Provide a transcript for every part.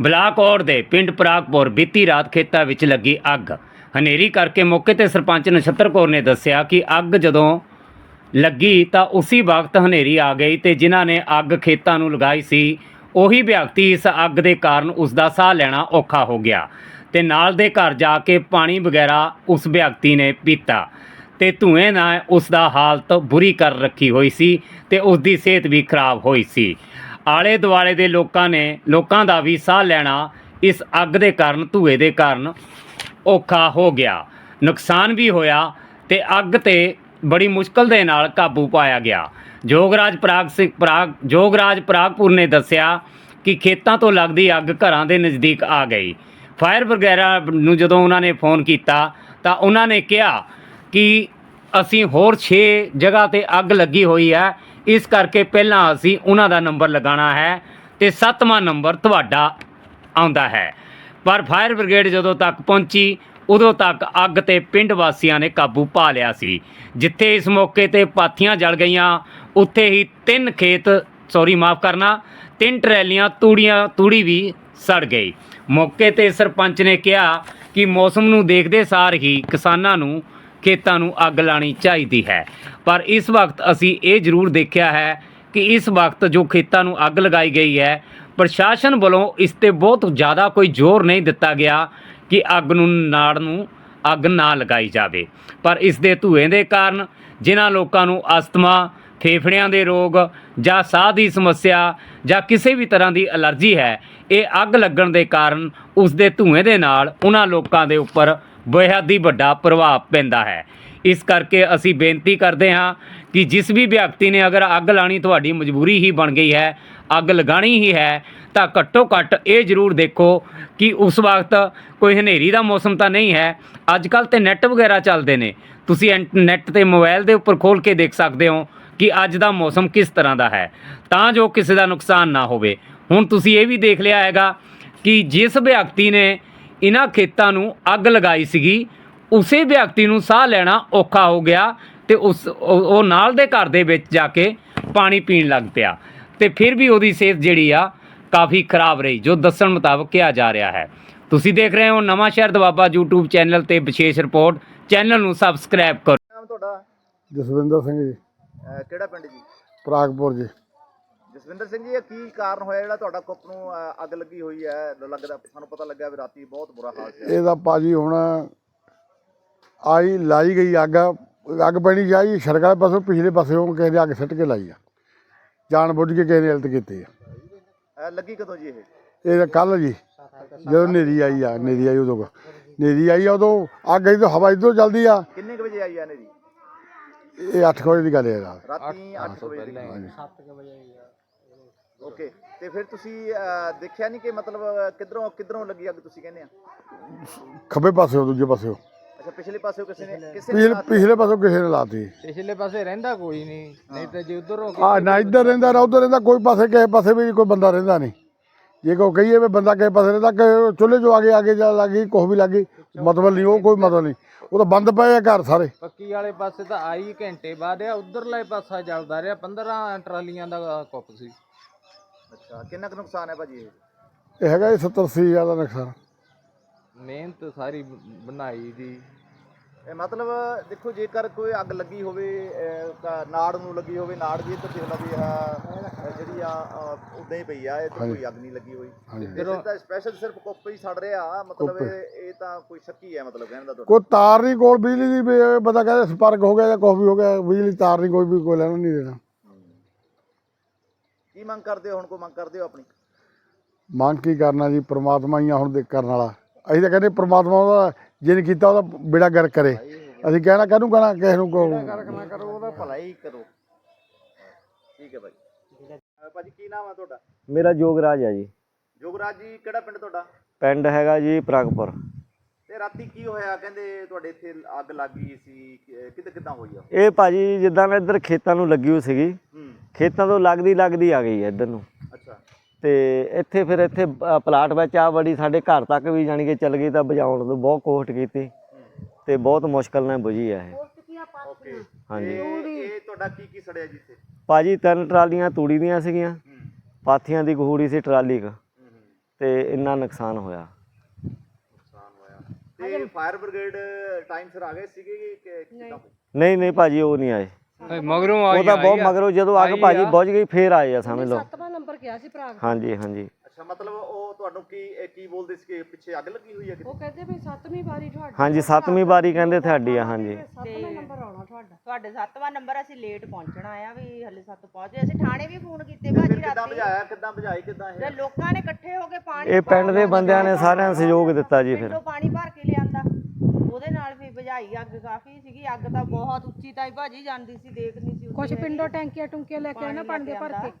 ਬਲਾਕੌਰ ਦੇ ਪਿੰਡ ਪ੍ਰਾਗਪੁਰ ਬੀਤੀ ਰਾਤ ਖੇਤਾਂ ਵਿੱਚ ਲੱਗੀ ਅੱਗ। ਹਨੇਰੀ ਕਰਕੇ ਮੌਕੇ ਤੇ ਸਰਪੰਚ ਨਛੱਤਰ ਕੌਰ ਨੇ ਦੱਸਿਆ ਕਿ ਅੱਗ ਜਦੋਂ ਲੱਗੀ ਤਾਂ ਉਸੇ ਵਕਤ ਹਨੇਰੀ ਆ ਗਈ ਤੇ ਜਿਨ੍ਹਾਂ ਨੇ ਅੱਗ ਖੇਤਾਂ ਨੂੰ ਲਗਾਈ ਸੀ, ਉਹੀ ਵਿਅਕਤੀ ਇਸ ਅੱਗ ਦੇ ਕਾਰਨ ਉਸ ਦਾ ਸਾਹ ਲੈਣਾ ਔਖਾ ਹੋ ਗਿਆ ਤੇ ਨਾਲ ਦੇ ਘਰ ਜਾ ਕੇ ਪਾਣੀ ਵਗੈਰਾ ਉਸ ਵਿਅਕਤੀ ਨੇ ਪੀਤਾ ਤੇ ਧੂਏ ਨਾਲ ਉਸ ਦਾ ਹਾਲਤ ਬੁਰੀ ਕਰ ਰੱਖੀ ਹੋਈ ਸੀ ਤੇ ਉਸ ਦੀ ਸਿਹਤ ਵੀ ਖਰਾਬ ਹੋਈ ਸੀ। ਆਲੇ ਦੁਆਲੇ ਦੇ ਲੋਕਾਂ ਨੇ, ਲੋਕਾਂ ਦਾ ਵੀ ਸਾਹ ਲੈਣਾ ਇਸ ਅੱਗ ਦੇ ਕਾਰਨ, ਧੂਏ ਦੇ ਕਾਰਨ ਔਖਾ ਹੋ ਗਿਆ। ਨੁਕਸਾਨ ਵੀ ਹੋਇਆ ਤੇ ਅੱਗ ਤੇ ਬੜੀ ਮੁਸ਼ਕਲ ਦੇ ਨਾਲ ਕਾਬੂ ਪਾਇਆ ਗਿਆ। ਜੋਗਰਾਜ ਪ੍ਰਾਗ ਸਿੰਘ ਪ੍ਰਾਗ, ਜੋਗਰਾਜ ਪ੍ਰਾਗਪੁਰ ਨੇ ਦੱਸਿਆ ਕਿ ਖੇਤਾਂ ਤੋਂ ਲੱਗਦੀ ਅੱਗ ਘਰਾਂ ਦੇ ਨਜ਼ਦੀਕ ਆ ਗਈ। ਫਾਇਰ ਵਗੈਰਾ ਨੂੰ ਜਦੋਂ ਉਹਨਾਂ ਨੇ ਫੋਨ ਕੀਤਾ ਤਾਂ ਉਹਨਾਂ ਨੇ ਕਿਹਾ ਕਿ ਅਸੀਂ ਹੋਰ 6 ਜਗ੍ਹਾ ਤੇ ਅੱਗ ਲੱਗੀ ਹੋਈ ਹੈ। ਇਸ ਕਰਕੇ ਪਹਿਲਾਂ ਅਸੀਂ ਉਹਨਾਂ ਦਾ ਨੰਬਰ ਲਗਾਉਣਾ ਹੈ ਤੇ ਸੱਤਵਾਂ ਨੰਬਰ ਤੁਹਾਡਾ ਆਉਂਦਾ ਹੈ। ਪਰ ਫਾਇਰ ਬ੍ਰਿਗੇਡ ਜਦੋਂ ਤੱਕ ਪਹੁੰਚੀ, ਉਦੋਂ ਤੱਕ ਅੱਗ ਤੇ ਪਿੰਡ ਵਾਸੀਆਂ ਨੇ ਕਾਬੂ ਪਾ ਲਿਆ ਸੀ। ਜਿੱਥੇ ਇਸ ਮੌਕੇ ਤੇ ਪਾਥੀਆਂ ਜਲ ਗਈਆਂ, ਉੱਥੇ ਹੀ ਤਿੰਨ ਖੇਤ ਸੌਰੀ ਮਾਫ ਕਰਨਾ, ਤਿੰਨ ਟਰੈਲੀਆਂ ਤੂੜੀਆਂ, ਤੂੜੀ ਵੀ ਸੜ ਗਈ। ਮੌਕੇ ਤੇ ਸਰਪੰਚ ਨੇ ਕਿਹਾ ਕਿ ਮੌਸਮ ਨੂੰ ਦੇਖਦੇ ਸਾਰ ਹੀ ਕਿਸਾਨਾਂ ਨੂੰ ਖੇਤਾਂ ਨੂੰ ਅੱਗ ਲਾਣੀ ਚਾਹੀਦੀ ਹੈ। ਪਰ ਇਸ ਵਕਤ ਅਸੀਂ ਇਹ ਜ਼ਰੂਰ ਦੇਖਿਆ ਹੈ ਕਿ ਇਸ ਵਕਤ ਜੋ ਖੇਤਾਂ ਨੂੰ ਅੱਗ ਲਗਾਈ ਗਈ ਹੈ, ਪ੍ਰਸ਼ਾਸਨ ਵੱਲੋਂ ਇਸ ਤੇ ਬਹੁਤ ਜ਼ਿਆਦਾ ਕੋਈ ਜ਼ੋਰ ਨਹੀਂ ਦਿੱਤਾ ਗਿਆ ਕਿ ਅੱਗ ਨੂੰ ਨਾੜ ਨੂੰ ਅੱਗ ਨਾ ਲਗਾਈ ਜਾਵੇ। ਪਰ ਇਸ ਦੇ ਧੂਏ ਦੇ ਕਾਰਨ ਜਿਨ੍ਹਾਂ ਲੋਕਾਂ ਨੂੰ ਅਸਥਮਾ, ਫੇਫੜਿਆਂ ਦੇ ਰੋਗ ਜਾਂ ਸਾਹ ਦੀ ਸਮੱਸਿਆ ਜਾਂ ਕਿਸੇ ਵੀ ਤਰ੍ਹਾਂ ਦੀ ਅਲਰਜੀ ਹੈ, ਇਹ ਅੱਗ ਲੱਗਣ ਦੇ ਕਾਰਨ ਉਸ ਦੇ ਧੂਏ ਦੇ ਨਾਲ ਉਹਨਾਂ ਲੋਕਾਂ ਦੇ ਉੱਪਰ ਬੇਹੱਦ ਹੀ ਵੱਡਾ ਪ੍ਰਭਾਵ ਪੈਂਦਾ ਹੈ। ਇਸ ਕਰਕੇ ਅਸੀਂ ਬੇਨਤੀ ਕਰਦੇ ਹਾਂ ਕਿ ਜਿਸ ਵੀ ਵਿਅਕਤੀ ਨੇ ਅਗਰ ਅੱਗ ਲਾਣੀ ਤੁਹਾਡੀ ਮਜਬੂਰੀ ਹੀ ਬਣ ਗਈ ਹੈ, ਅੱਗ ਲਗਾਣੀ ਹੀ ਹੈ, ਤਾਂ ਘੱਟੋ ਘੱਟ ਇਹ ਜ਼ਰੂਰ ਦੇਖੋ ਕਿ ਉਸ ਵਕਤ ਕੋਈ ਹਨੇਰੀ ਦਾ ਮੌਸਮ ਤਾਂ ਨਹੀਂ ਹੈ। ਅੱਜ ਕੱਲ ਤੇ ਨੈੱਟ ਵਗੈਰਾ ਚੱਲਦੇ ਨੇ। ਤੁਸੀਂ ਨੈੱਟ ਤੇ ਮੋਬਾਈਲ ਦੇ ਉੱਪਰ ਖੋਲ ਕੇ ਦੇਖ ਸਕਦੇ ਹੋ ਕਿ ਅੱਜ ਦਾ ਮੌਸਮ ਕਿਸ ਤਰ੍ਹਾਂ ਦਾ ਹੈ। ਤਾਂ ਜੋ ਕਿਸੇ ਦਾ ਨੁਕਸਾਨ ਨਾ ਹੋਵੇ। ਹੁਣ ਤੁਸੀਂ ਇਹ ਵੀ ਦੇਖ ਲਿਆ ਹੈਗਾ ਕਿ ਜਿਸ ਵਿਅਕਤੀ ਨੇ ਇਹਨਾਂ ਖੇਤਾਂ ਨੂੰ ਅੱਗ ਲਗਾਈ ਸੀਗੀ। ਉਸੇ ਵਿਅਕਤੀ ਨੂੰ ਸਾਹ ਲੈਣਾ ਔਖਾ ਹੋ ਗਿਆ ਤੇ ਉਸ ਉਹ ਨਾਲ ਦੇ ਘਰ ਦੇ ਵਿੱਚ ਜਾ ਕੇ ਪਾਣੀ ਪੀਣ ਲੱਗ ਪਿਆ। ਤੇ ਫਿਰ ਵੀ ਉਹਦੀ ਸਿਹਤ ਜਿਹੜੀ ਆ ਕਾਫੀ ਖਰਾਬ ਰਹੀ ਜੋ ਦੱਸਣ ਮੁਤਾਬਕ ਕਿਹਾ ਜਾ ਰਿਹਾ ਹੈ। ਤੁਸੀਂ ਦੇਖ ਰਹੇ ਹੋ ਨਵਾਂ ਸ਼ਹਿਰ ਦਵਾਬਾ YouTube ਚੈਨਲ ਤੇ ਵਿਸ਼ੇਸ਼ ਰਿਪੋਰਟ। ਚੈਨਲ ਨੂੰ ਸਬਸਕ੍ਰਾਈਬ ਕਰੋ। ਨਾਮ ਤੁਹਾਡਾ? ਜਸਵਿੰਦਰ ਸਿੰਘ ਜੀ। ਅਹ ਕਿਹੜਾ ਪਿੰਡ ਜੀ? ਪ੍ਰਾਗਪੁਰ ਜੀ। ਜਸਵਿੰਦਰ ਸਿੰਘ ਜੀ ਇਹ ਕੀ ਕਾਰਨ ਹੋਇਆ ਜਿਹੜਾ ਤੁਹਾਡਾ ਕੁੱਪ ਨੂੰ ਅੱਗ ਲੱਗੀ ਹੋਈ ਹੈ? ਲੱਗਦਾ ਸਾਨੂੰ ਪਤਾ ਲੱਗਾ ਵੀ ਰਾਤੀ ਬਹੁਤ ਬੁਰਾ ਹਾਲ ਸੀ। ਇਹਦਾ ਪਾਜੀ ਹੁਣ ਆਈ ਲਾਈ ਗਈ ਅੱਗ ਅੱਗ ਪੈਣੀ ਜਾਈ ਸੜਕ ਵਾਲੇ ਪਾਸੋਂ ਪਿਛਲੇ ਪਾਸਿਓਂ ਕਿਸੇ ਨੇ ਅੱਗ ਸਿੱਟ ਕੇ ਲਾਈ ਆ। ਜਾਣ ਬੁੱਝ ਕੇ ਕਿਸੇ ਨੇ ਇਲਤ ਕੀਤੀ ਆ। ਲੱਗੀ ਕਦੋਂ ਜੀ ਇਹ? ਇਹ ਕੱਲ ਜੀ ਜਦੋਂ ਨੇਰੀ ਆਈ ਆ ਨੇਰੀ ਆਈ ਉਦੋਂ। ਨੇਰੀ ਆਈ ਆ ਉਦੋਂ ਅੱਗ ਆਈ ਤਾਂ ਹਵਾ ਇਧਰੋਂ ਚੱਲਦੀ ਆ। ਕਿੰਨੇ ਕੁ ਵਜੇ ਆਈ ਆ ਜੀ ਇਹ 8 ਵਜੇ ਦੀ ਗੱਲ ਹੈ ਰਾਤ ਰਾਤੀ 8 ਵਜੇ ਦੀ ਓਕੇ ਤੇ ਫਿਰ ਤੁਸੀਂ ਅਹ, ਦੇਖਿਆ ਨਹੀਂ ਕਿ ਮਤਲਬ ਕਿਧਰੋਂ ਕਿਧਰੋਂ ਲੱਗੀ ਅੱਗ ਤੁਸੀਂ ਕਹਿੰਦੇ ਆ? ਖੱਬੇ ਪਾਸਿਓਂ ਦੂਜੇ ਪਾਸਿਓਂ। ਅੱਛਾ ਪਿਛਲੇ ਪਾਸੇ ਕਿਸੇ ਨੇ ਕਿਸੇ ਨੇ ਪਿਛਲੇ ਪਾਸਿਓਂ ਕਿਸੇ ਨੇ ਲਾਤੀ। ਪਿਛਲੇ ਪਾਸੇ ਰਹਿੰਦਾ ਕੋਈ ਨਹੀਂ। ਨਹੀਂ ਤੇ ਜੇ ਉਧਰ ਹੋ ਆ ਨਾ ਇੱਧਰ ਰਹਿੰਦਾ ਨਾ ਉੱਧਰ ਰਹਿੰਦਾ ਕੋਈ ਪਾਸੇ ਕਿਸੇ ਪਾਸੇ ਵੀ ਕੋਈ ਬੰਦਾ ਰਹਿੰਦਾ ਨਹੀਂ। ਜੇ ਕੋ ਕਹੀਏ ਵੀ ਬੰਦਾ ਕਿਸੇ ਪਾਸੇ ਰਹਿੰਦਾ ਕਿ ਚੁੱਲ੍ਹੇ ਜੋ ਆਗੇ ਆਗੇ ਜਾ ਲੱਗੀ ਕੁਛ ਵੀ ਲੱਗੀ ਮਤਲਬ ਨਹੀਂ ਉਹ ਕੋਈ ਮਤਲਬ ਨਹੀਂ। ਉਹ ਤਾਂ ਬੰਦ ਪਏ ਆ ਘਰ ਸਾਰੇ। ਪੱਕੀ ਵਾਲੇ ਪਾਸੇ ਤਾਂ ਆਈ ਘੰਟੇ ਬਾਅਦ ਆ ਉਧਰਲਾ ਪਾਸਾ ਚੱਲਦਾ ਰਿਹਾ 15 ਟਰਾਲੀਆਂ ਦਾ ਕੁੱਪ ਸੀ। ਅੱਛਾ ਕਿੰਨਾ ਕੁ ਨੁਕਸਾਨ ਹੈ ਭਾਜੀ ਇਹ? ਇਹ ਹੈਗਾ ਜੀ 70 ਅੱਸੀ ਹਜ਼ਾਰ ਦਾ ਨੁਕਸਾਨ। ਮਿਹਨਤ ਸਾਰੀ ਬਣਾਈ ਦੀ। ਇਹ ਮਤਲਬ ਦੇਖੋ ਜੇਕਰ ਕੋਈ ਅੱਗ ਲੱਗੀ ਹੋਵੇ ਅਹ, ਤਾਂ ਨਾੜ ਨੂੰ ਲੱਗੀ ਹੋਵੇ ਨਾੜ ਦੀ ਇੱਧਰ ਦੇਖ ਲਓ ਵੀ ਆਹ ਜਿਹੜੀ ਆ ਉਦਾਂ ਹੀ ਪਈ ਆ ਇਹ ਤਾਂ ਕੋਈ ਅੱਗ ਨਹੀਂ ਲੱਗੀ ਹੋਈ। ਹਾਂਜੀ। ਤੇ ਫਿਰ ਤਾਂ ਸਪੈਸ਼ਲ ਸਿਰਫ ਕੁੱਪ ਹੀ ਸੜ ਰਿਹਾ ਮਤਲਬ ਇਹ ਇਹ ਤਾਂ ਕੋਈ ਸ਼ੱਕੀ ਹੈ ਮਤਲਬ ਕਹਿਣ ਦਾ ਤੁਹਾਡਾ। ਕੋਈ ਤਾਰ ਨਹੀਂ ਕੋਲ ਬਿਜਲੀ ਦੀ ਵੀ ਇਹ ਬੰਦਾ ਕਹਿੰਦਾ ਸਪਾਰਕ ਹੋ ਗਿਆ ਜਾਂ ਕੁਛ ਵੀ ਹੋ ਗਿਆ ਬਿਜਲੀ ਤਾਰ ਨਹੀਂ ਕੋਈ ਵੀ ਕੋਈ ਲੈਣਾ ਨਹੀਂ ਦੇਣਾ। ਕੀ ਮੰਗ ਕਰਦੇ ਹੋ? ਹੁਣ ਕੋਈ ਮੰਗ ਕਰਦੇ ਹੋ ਆਪਣੀ? ਮੰਗ ਕੀ ਕਰਨਾ ਜੀ? ਪ੍ਰਮਾਤਮਾ ਹੀ ਆ ਹੁਣ ਦੇ ਕਰਨ ਵਾਲਾ। ਅਸੀਂ ਤਾਂ ਕਹਿੰਦੇ ਪ੍ਰਮਾਤਮਾ ਉਹਦਾ ਜਿਹਨੇ ਕੀਤਾ ਉਹਦਾ ਬੇੜਾ ਗਰ ਕਰੇ। ਅਸੀਂ ਕਹਿਣਾ ਕਾਹਨੂੰ ਕਹਿਣਾ? ਕਿਸੇ ਨੂੰ ਕੋ ਨਾ ਕਰੋ ਉਹਦਾ ਭਲਾ ਹੀ ਕਰੋ। ਠੀਕ ਹੈ ਭਾਈ। ਅਹ, ਭਾਜੀ ਕੀ ਨਾਮ ਆ ਤੁਹਾਡਾ? ਮੇਰਾ ਜੋਗਰਾਜ ਆ ਜੀ। ਜੋਗਰਾਜ ਜੀ ਕਿਹੜਾ ਪਿੰਡ ਤੁਹਾਡਾ? ਪਿੰਡ ਹੈਗਾ ਜੀ ਪ੍ਰਾਗਪੁਰ। ਤੇ ਰਾਤੀ ਕੀ ਹੋਇਆ? ਕਹਿੰਦੇ ਤੁਹਾਡੇ ਇੱਥੇ ਅੱਗ ਲੱਗ ਗਈ ਸੀ। ਕਿ- ਕਿੱਦਾਂ ਕਿੱਦਾਂ ਹੋਈ ਆ? ਇਹ ਭਾਜੀ ਜਿੱਦਾਂ ਨਾ ਇੱਧਰ ਖੇਤਾਂ ਨੂੰ ਲੱਗੀ ਹੋਈ ਸੀਗੀ ਹੂੰ ਖੇਤਾਂ ਤੋਂ ਲੱਗਦੀ ਲੱਗਦੀ ਆ ਗਈ ਹੈ ਇੱਧਰ ਨੂੰ। ਅੱਛਾ। ਤੇ ਇੱਥੇ ਫਿਰ ਇੱਥੇ ਅ, ਪਲਾਟ ਵਿੱਚ ਆ ਬੜੀ ਸਾਡੇ ਘਰ ਤੱਕ ਵੀ ਜਾਣੀ ਕਿ ਚੱਲ ਗਈ ਤਾਂ ਬੁਝਾਉਣ ਤੋਂ ਬਹੁਤ ਕੋਸ਼ਿਸ਼ ਕੀਤੀ। ਤੇ ਬਹੁਤ ਮੁਸ਼ਕਲ ਨਾਲ ਬੁਝੀ ਆ ਇਹ। ਓਕੇ। ਹਾਂਜੀ। ਇਹ ਇਹ ਤੁਹਾਡਾ ਕੀ ਕੀ ਸੜਿਆ ਜੀ ਇੱਥੇ? ਭਾਜੀ ਤਿੰਨ ਟਰਾਲੀਆਂ ਤੂੜੀ ਦੀਆਂ ਸੀਗੀਆਂ। ਹੂੰ। ਪਾਥੀਆਂ ਦੀ ਗਹੂੜੀ ਸੀ ਟਰਾਲੀ ਕ। ਹੂੰ, ਹੂੰ। ਤੇ ਇੰਨਾ ਨੁਕਸਾਨ ਹੋਇਆ। ਨੁਕਸਾਨ ਹੋਇਆ। ਤੇ ਫਾਇਰ ਬ੍ਰਿਗੇਡ ਟਾਈਮ ਸਿਰ ਆ ਗਏ ਸੀਗੇ ਕਿ ਕਿੱਦਾਂ ਨਹੀਂ ਨਹੀਂ ਭਾਜੀ ਉਹ ਨਹੀਂ ਆਏ। ਮਗਰੋਂ ਉਹ ਤਾਂ ਬਹੁਤ ਮਗਰੋਂ ਜਦੋਂ ਅੱਗ ਭਾਜੀ ਬੁਝ ਗਈ ਫੇਰ ਆਏ ਆ ਸਮਝ ਲਓ ਸੱਤਵਾਂ ਨੰਬਰ ਕਿਹਾ ਸੀ ਭਰਾ ਹਾਂਜੀ ਹਾਂਜੀ। ਅੱਛਾ ਮਤਲਬ ਉਹ ਤੁਹਾਨੂੰ ਕੀ ਇਹ ਕੀ ਬੋਲਦੇ ਸੀ ਕਿ ਪਿੱਛੇ ਅੱਗ ਲੱਗੀ ਹੋਈ ਹੈ ਕਿਤੇ? ਉਹ ਕਹਿੰਦੇ ਵੀ ਸੱਤਵੀਂ ਵਾਰੀ ਤੁਹਾਡਾ ਹਾਂਜੀ ਸੱਤਵੀਂ ਵਾਰੀ ਕਹਿੰਦੇ ਤੁਹਾਡੀ ਆ ਹਾਂਜੀ। ਸੱਤਵਾਂ ਨੰਬਰ ਆਉਣਾ ਤੁਹਾਡਾ। ਤੁਹਾਡੇ ਸੱਤਵਾਂ ਨੰਬਰ ਅਸੀਂ ਲੇਟ ਪਹੁੰਚਣਾ ਆ ਵੀ ਹਲੇ ਸੱਤ ਪਹੁੰਚੇ ਅਸੀਂ ਥਾਣੇ ਵੀ ਫੋਨ ਕੀਤੇ ਭਾਜੀ ਕਿੱਦਾਂ ਰਾਤੀ। ਬੁਝਾਇਆ ਕਿੱਦਾਂ ਬੁਝਾਈ ਕਿੱਦਾਂ ਇਹ? ਤੇ ਲੋਕਾਂ ਨੇ ਇਕੱਠੇ ਹੋ ਕੇ ਪਾਣੀ ਇਹ ਪਿੰਡ ਦੇ ਬੰਦਿਆਂ ਨੇ ਸਾਰਿਆਂ ਨੇ ਸਹਿਯੋਗ ਦਿੱਤਾ ਜੀ ਫਿਰ। ਪਿੰਡੋਂ ਪਾਣੀ ਭਰ ਕੇ ਲਿਆਂਦਾ ਉਹਦੇ ਬੁਝਾਈ ਅੱਗ ਕਾਫੀ ਸੀਗੀ ਅੱਗ ਤਾਂ ਬਹੁਤ ਉੱਚੀ ਤਾਈ ਭਾਜੀ ਜਾਂਦੀ ਸੀ ਦੇਖਦੀ ਸੀ ਕੁਝ ਪਿੰਡੋਂ ਟੈਂਕੀਆਂ ਟੁੰਕੀਆਂ ਲੈ ਕੇ ਆਏ ਨਾ ਪਾਣੀ ਦੇ ਭਰ ਕੇ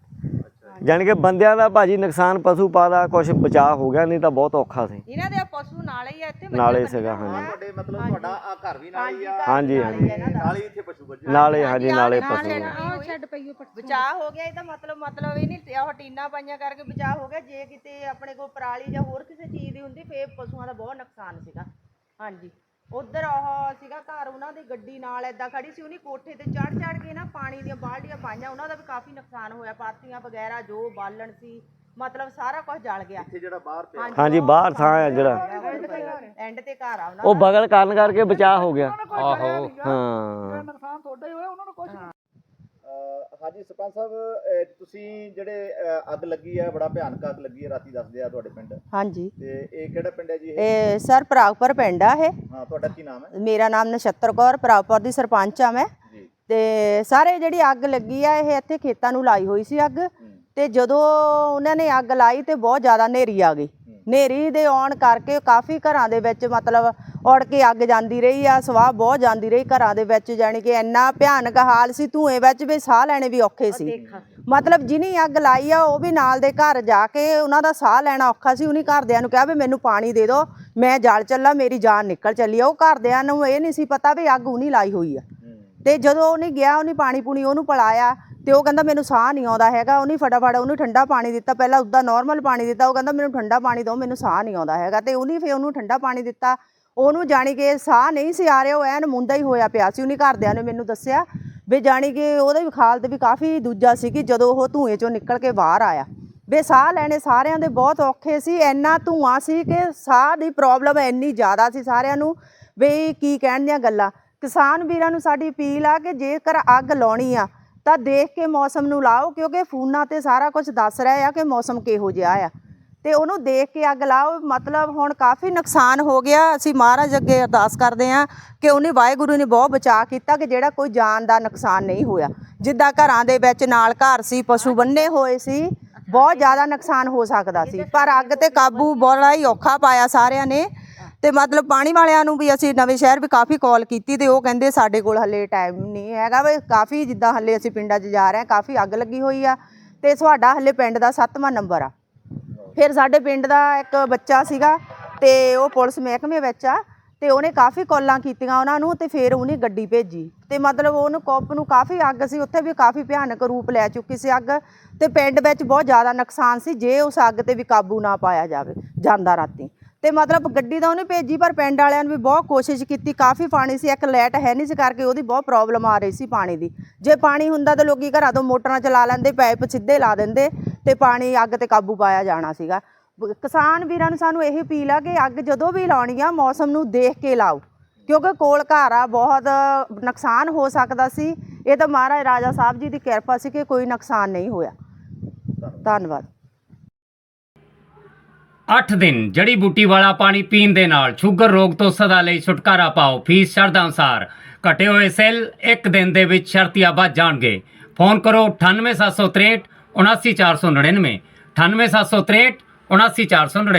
ਜਾਣੀ ਕਿ ਬੰਦਿਆਂ ਦਾ ਭਾਜੀ ਨੁਕਸਾਨ ਪਸ਼ੂ ਪਾ ਦਾ ਕੁਝ ਬਚਾਅ ਹੋ ਗਿਆ ਨਹੀਂ ਤਾਂ ਬਹੁਤ ਔਖਾ ਸੀ। ਇਹਨਾਂ ਦੇ ਪਸ਼ੂ ਨਾਲੇ ਹੀ ਆ ਇੱਥੇ ਬੱਚੇ ਨਾਲੇ ਸੀਗਾ, ਹਾਂਜੀ। ਤੁਹਾਡੇ ਮਤਲਬ ਤੁਹਾਡਾ ਆ ਘਰ ਵੀ ਨਾਲ ਹੀ ਆ। ਹਾਂਜੀ, ਨਾਲ ਹੀ ਆ ਇਹਨਾਂ ਦਾ। ਨਾਲ ਹੀ ਇੱਥੇ ਪਸ਼ੂ ਬੱਜੇ ਨਾਲੇ ਹਾਂਜੀ ਨਾਲੇ ਪਸ਼ੂ। ਆ। ਛੱਡ ਪਈਓ ਬਚਾਅ ਹੋ ਗਿਆ ਇਹਦਾ ਮਤਲਬ ਮਤਲਬ ਇਹ ਨਹੀਂ ਉਹ ਟੀਨਾ ਪਾਈਆਂ ਕਰਕੇ ਬਚਾਅ ਹੋ ਗਿਆ। ਜੇ ਕਿਤੇ ਆਪਣੇ ਕੋਲ ਪਰਾਲੀ ਜਾਂ ਹੋਰ ਕਿਸੇ ਚੀਜ਼ ਦੀ ਹੁੰਦੀ ਫੇਰ ਪਸ਼ੂਆਂ ਦਾ ਬਹੁਤ ਨੁਕਸਾਨ ਸੀਗਾ। ਹਾਂਜੀ। ਉਧਰ ਉਹ ਸੀਗਾ ਘਰ ਉਹਨਾਂ ਦੀ ਗੱਡੀ ਨਾਲ ਏਦਾਂ ਖੜੀ ਸੀ ਉਹਨੇ ਕੋਠੇ ਤੇ ਚੜ ਚੜ ਕੇ ਨਾ ਪਾਣੀ ਦੀਆਂ ਬਾਲਟੀਆਂ ਪਾਈਆਂ ਉਹਨਾਂ ਦਾ ਵੀ ਕਾਫੀ ਨੁਕਸਾਨ ਹੋਇਆ ਪਾਥੀਆਂ ਵਗੈਰਾ ਜੋ ਬਾਲਣ ਸੀ ਮਤਲਬ ਸਾਰਾ ਕੁਝ ਜਲ ਗਿਆ। ਇੱਥੇ ਜਿਹੜਾ ਬਾਹਰ ਪਿਆ। ਹਾਂਜੀ ਬਾਹਰ ਥਾਂ ਆ ਜਿਹੜਾ। ਐਂਡ ਤੇ ਘਰ ਆ ਉਹਨਾਂ ਉਹ ਬਗਲ ਕਰਨ ਕਰਕੇ ਬਚਾਅ ਹੋ ਗਿਆ। ਆਹੋ ਹਾਂ। ਅਹ ਹਾਂਜੀ ਸਰਪੰਚ ਸਾਹਿਬ ਅਹ ਤੁਸੀਂ ਜਿਹੜੇ ਅਹ ਅੱਗ ਲੱਗੀ ਹੈ ਬੜਾ ਭਿਆਨਕ ਅੱਗ ਲੱਗੀ ਹੈ ਰਾਤੀ ਦੱਸਦੇ ਆ ਤੁਹਾਡੇ ਪਿੰਡ। ਹਾਂਜੀ। ਤੇ ਇਹ ਕਿਹੜਾ ਪਿੰਡ ਹੈ ਜੀ ਇਹ? ਇਹ ਸਰ ਪ੍ਰਾਗਪੁਰ ਪਿੰਡ ਆ ਇਹ। ਹਾਂ ਤੁਹਾਡਾ ਕੀ ਨਾਮ ਹੈ? ਮੇਰਾ ਨਾਮ ਨਛੱਤਰ ਕੌਰ ਪ੍ਰਾਗਪੁਰ ਦੀ ਸਰਪੰਚ ਆ ਮੈਂ। ਜੀ। ਤੇ ਸਾਰੇ ਜਿਹੜੀ ਅੱਗ ਲੱਗੀ ਆ ਇਹ ਇੱਥੇ ਖੇਤਾਂ ਨੂੰ ਲਾਈ ਹੋਈ ਸੀ ਅੱਗ। ਤੇ ਜਦੋਂ ਉਹਨਾਂ ਨੇ ਅੱਗ ਲਾਈ ਤੇ ਬਹੁਤ ਜ਼ਿਆਦਾ ਹਨੇਰੀ ਆ ਗਈ। ਹਨੇਰੀ ਦੇ ਆਉਣ ਕਰਕੇ ਕਾਫੀ ਘਰਾਂ ਦੇ ਵਿੱਚ ਮਤਲਬ ਉੜ ਕੇ ਅੱਗ ਜਾਂਦੀ ਰਹੀ ਆ ਸਵਾਹ ਬਹੁਤ ਜਾਂਦੀ ਰਹੀ ਘਰਾਂ ਦੇ ਵਿੱਚ ਜਾਣੀ ਕਿ ਇੰਨਾ ਭਿਆਨਕ ਹਾਲ ਸੀ ਧੂਏ ਵਿੱਚ ਵੀ ਸਾਹ ਲੈਣੇ ਵੀ ਔਖੇ ਸੀ। ਮਤਲਬ ਜਿਨੀ ਅੱਗ ਲਾਈ ਆ ਉਹ ਵੀ ਨਾਲ ਦੇ ਘਰ ਜਾ ਕੇ ਉਹਨਾਂ ਦਾ ਸਾਹ ਲੈਣਾ ਔਖਾ ਸੀ ਉਹਨੇ ਘਰਦਿਆਂ ਨੂੰ ਕਿਹਾ ਵੀ ਮੈਨੂੰ ਪਾਣੀ ਦੇ ਦਿਓ ਮੈਂ ਜਲ ਚੱਲਾ ਮੇਰੀ ਜਾਨ ਨਿਕਲ ਚੱਲੀ ਆ। ਉਹ ਘਰਦਿਆਂ ਨੂੰ ਇਹ ਨਹੀਂ ਸੀ ਪਤਾ ਵੀ ਅੱਗ ਉਹਨੀ ਲਾਈ ਹੋਈ ਆ। ਤੇ ਜਦੋਂ ਉਹਨੇ ਗਿਆ ਉਹਨੇ ਪਾਣੀ ਪੂਣੀ ਉਹਨੂੰ ਪਿਲਾਇਆ ਤੇ ਉਹ ਕਹਿੰਦਾ ਮੈਨੂੰ ਸਾਹ ਨਹੀਂ ਆਉਂਦਾ ਹੈਗਾ ਉਹਨੇ ਫਟਾਫਟ ਉਹਨੂੰ ਠੰਡਾ ਪਾਣੀ ਦਿੱਤਾ ਪਹਿਲਾਂ ਉੱਦਾਂ ਨਾਰਮਲ ਪਾਣੀ ਦਿੱਤਾ ਉਹ ਕਹਿੰਦਾ ਮੈਨੂੰ ਠੰਡਾ ਪਾਣੀ ਦਿਓ ਮੈਨੂੰ ਸਾਹ ਨਹੀਂ ਆਉਂਦਾ ਹੈਗਾ। ਤੇ ਉਹਨੇ ਫਿਰ ਉਹਨੂੰ ਠੰਡਾ ਪਾਣੀ ਦਿੱਤਾ ਉਹਨੂੰ ਜਾਣੀ ਕਿ ਸਾਹ ਨਹੀਂ ਸੀ ਆ ਰਿਹਾ, ਉਹ ਐਨ ਮੁੰਦਾ ਹੀ ਹੋਇਆ ਪਿਆ ਸੀ। ਉਹਨੇ ਘਰਦਿਆਂ ਨੇ ਮੈਨੂੰ ਦੱਸਿਆ ਵੀ ਜਾਣੀ ਕਿ ਉਹਦਾ ਵੀ ਖਾਲਤ ਵੀ ਕਾਫੀ ਦੂਜਾ ਸੀ ਕਿ ਜਦੋਂ ਉਹ ਧੂਏ ਚੋਂ ਨਿਕਲ ਕੇ ਬਾਹਰ ਆਇਆ। ਵੀ ਸਾਹ ਲੈਣੇ ਸਾਰਿਆਂ ਦੇ ਬਹੁਤ ਔਖੇ ਸੀ। ਇੰਨਾ ਧੂਆਂ ਸੀ ਕਿ ਸਾਹ ਦੀ ਪ੍ਰੋਬਲਮ ਇੰਨੀ ਜ਼ਿਆਦਾ ਸੀ ਸਾਰਿਆਂ ਨੂੰ ਵੀ ਕੀ ਕਹਿਣ ਦੀਆਂ ਗੱਲਾਂ। ਕਿਸਾਨ ਵੀਰਾਂ ਨੂੰ ਸਾਡੀ ਅਪੀਲ ਆ ਕਿ ਜੇਕਰ ਅੱਗ ਲਾਉਣੀ ਆ, ਤਾਂ ਦੇਖ ਕੇ ਮੌਸਮ ਨੂੰ ਲਾਓ, ਕਿਉਂਕਿ ਫੋਨਾਂ ਤੇ ਸਾਰਾ ਕੁਝ ਦੱਸ ਰਿਹਾ ਆ ਕਿ ਮੌਸਮ ਕਿਹੋ ਜਿਹਾ ਆ। ਤੇ ਉਹਨੂੰ ਦੇਖ ਕੇ ਅੱਗ ਲਾਓ, ਮਤਲਬ ਹੁਣ ਕਾਫੀ ਨੁਕਸਾਨ ਹੋ ਗਿਆ। ਅਸੀਂ ਮਹਾਰਾਜ ਅੱਗੇ ਅਰਦਾਸ ਕਰਦੇ ਹਾਂ ਕਿ ਉਹਨੇ ਵਾਹਿਗੁਰੂ ਨੇ ਬਹੁਤ ਬਚਾਅ ਕੀਤਾ ਕਿ ਜਿਹੜਾ ਕੋਈ ਜਾਨ ਦਾ ਨੁਕਸਾਨ ਨਹੀਂ ਹੋਇਆ। ਜਿੱਦਾਂ ਘਰਾਂ ਦੇ ਵਿੱਚ ਨਾਲ ਘਰ ਸੀ, ਪਸ਼ੂ ਬੰਨੇ ਹੋਏ ਸੀ, ਬਹੁਤ ਜ਼ਿਆਦਾ ਨੁਕਸਾਨ ਹੋ ਸਕਦਾ ਸੀ। ਪਰ ਅੱਗ ਤੇ ਕਾਬੂ ਬੜਾ ਹੀ ਔਖਾ ਪਾਇਆ ਸਾਰਿਆਂ ਨੇ। ਤੇ ਮਤਲਬ ਪਾਣੀ ਵਾਲਿਆਂ ਨੂੰ ਵੀ ਅਸੀਂ ਨਵੇਂ ਸ਼ਹਿਰ ਵੀ ਕਾਫੀ ਕਾਲ ਕੀਤੀ ਤੇ ਉਹ ਕਹਿੰਦੇ ਸਾਡੇ ਕੋਲ ਹੱਲੇ ਟਾਈਮ ਨਹੀਂ ਹੈਗਾ ਵੀ ਕਾਫੀ ਜਿੱਦਾਂ ਹੱਲੇ ਅਸੀਂ ਪਿੰਡਾਂ 'ਚ ਜਾ ਰਹੇ ਹਾਂ, ਕਾਫੀ ਅੱਗ ਲੱਗੀ ਹੋਈ ਆ। ਤੇ ਤੁਹਾਡਾ ਹੱਲੇ ਪਿੰਡ ਦਾ 7ਵਾਂ ਨੰਬਰ ਆ। ਫਿਰ ਸਾਡੇ ਪਿੰਡ ਦਾ ਇੱਕ ਬੱਚਾ ਸੀਗਾ ਤੇ ਉਹ ਪੁਲਿਸ ਮਹਿਕਮੇ ਵਿੱਚ ਆ ਤੇ ਉਹਨੇ ਕਾਫੀ ਕਾਲਾਂ ਕੀਤੀਆਂ ਉਹਨਾਂ ਨੂੰ ਤੇ ਫਿਰ ਉਹਨੇ ਗੱਡੀ ਭੇਜੀ ਤੇ ਮਤਲਬ ਉਹਨੂੰ ਕੋਪ ਨੂੰ ਕਾਫੀ ਅੱਗ ਸੀ, ਉੱਥੇ ਵੀ ਕਾਫੀ ਭਿਆਨਕ ਰੂਪ ਲੈ ਚੁੱਕੀ ਸੀ ਅੱਗ ਤੇ ਪਿੰਡ ਵਿੱਚ ਬਹੁਤ ਜ਼ਿਆਦਾ ਨੁਕਸਾਨ ਸੀ ਜੇ ਉਸ ਅੱਗ ਤੇ ਵੀ ਕਾਬੂ ਨਾ ਪਾਇਆ ਜਾਵੇ, ਜਾਂਦਾ ਰਾਤੀ। ਤੇ ਮਤਲਬ ਗੱਡੀ ਤਾਂ ਉਹਨੇ ਭੇਜੀ ਪਰ ਪਿੰਡ ਵਾਲਿਆਂ ਨੇ ਵੀ ਬਹੁਤ ਕੋਸ਼ਿਸ਼ ਕੀਤੀ, ਕਾਫੀ ਪਾਣੀ ਸੀ, ਇੱਕ ਲਾਈਟ ਹੈ ਨਹੀਂ ਸੀ ਕਰਕੇ ਉਹਦੀ ਬਹੁਤ ਪ੍ਰੋਬਲਮ ਆ ਰਹੀ ਸੀ ਪਾਣੀ ਦੀ। ਜੇ ਪਾਣੀ ਹੁੰਦਾ ਤਾਂ ਲੋਕੀ ਘਰਾਂ ਤੋਂ ਮੋਟਰਾਂ ਚਲਾ ਲੈਂਦੇ, ਪਾਈਪ ਸਿੱਧੇ ਲਾ ਦਿੰਦੇ ਤੇ ਪਾਣੀ ਅੱਗ ਤੇ ਕਾਬੂ ਪਾਇਆ ਜਾਣਾ ਸੀਗਾ। ਕਿਸਾਨ ਵੀਰਾਂ ਨੂੰ ਸਾਨੂੰ ਇਹ ਅਪੀਲ ਆ ਕਿ ਅੱਗ ਜਦੋਂ ਵੀ ਲਾਉਣੀ ਆ, ਮੌਸਮ ਨੂੰ ਦੇਖ ਕੇ ਲਾਓ। ਕਿਉਂਕਿ ਕੋਲ ਘਰ ਆ, ਬਹੁਤ ਨੁਕਸਾਨ ਹੋ ਸਕਦਾ ਸੀ। ਇਹ ਤਾਂ ਮਹਾਰਾਜ ਰਾਜਾ ਸਾਹਿਬ ਜੀ ਦੀ ਕਿਰਪਾ ਸੀ ਕਿ ਕੋਈ ਨੁਕਸਾਨ ਨਹੀਂ ਹੋਇਆ। ਧੰਨਵਾਦ। 8 ਦਿਨ, ਜੜੀ ਬੂਟੀ ਵਾਲਾ ਪਾਣੀ ਪੀਣ ਦੇ ਨਾਲ ਸ਼ੂਗਰ ਰੋਗ ਤੋਂ ਸਦਾ ਲਈ ਛੁਟਕਾਰਾ ਪਾਓ, ਫੀਸ ਸ਼ਰਧਾ ਅਨੁਸਾਰ। ਘਟੇ ਹੋਏ ਸੈੱਲ ਇੱਕ ਦਿਨ ਦੇ ਵਿੱਚ ਸ਼ਰਤੀਆਂ ਵੱਧ ਜਾਣਗੇ। ਫੋਨ ਕਰੋ 98763 79499 98763 79499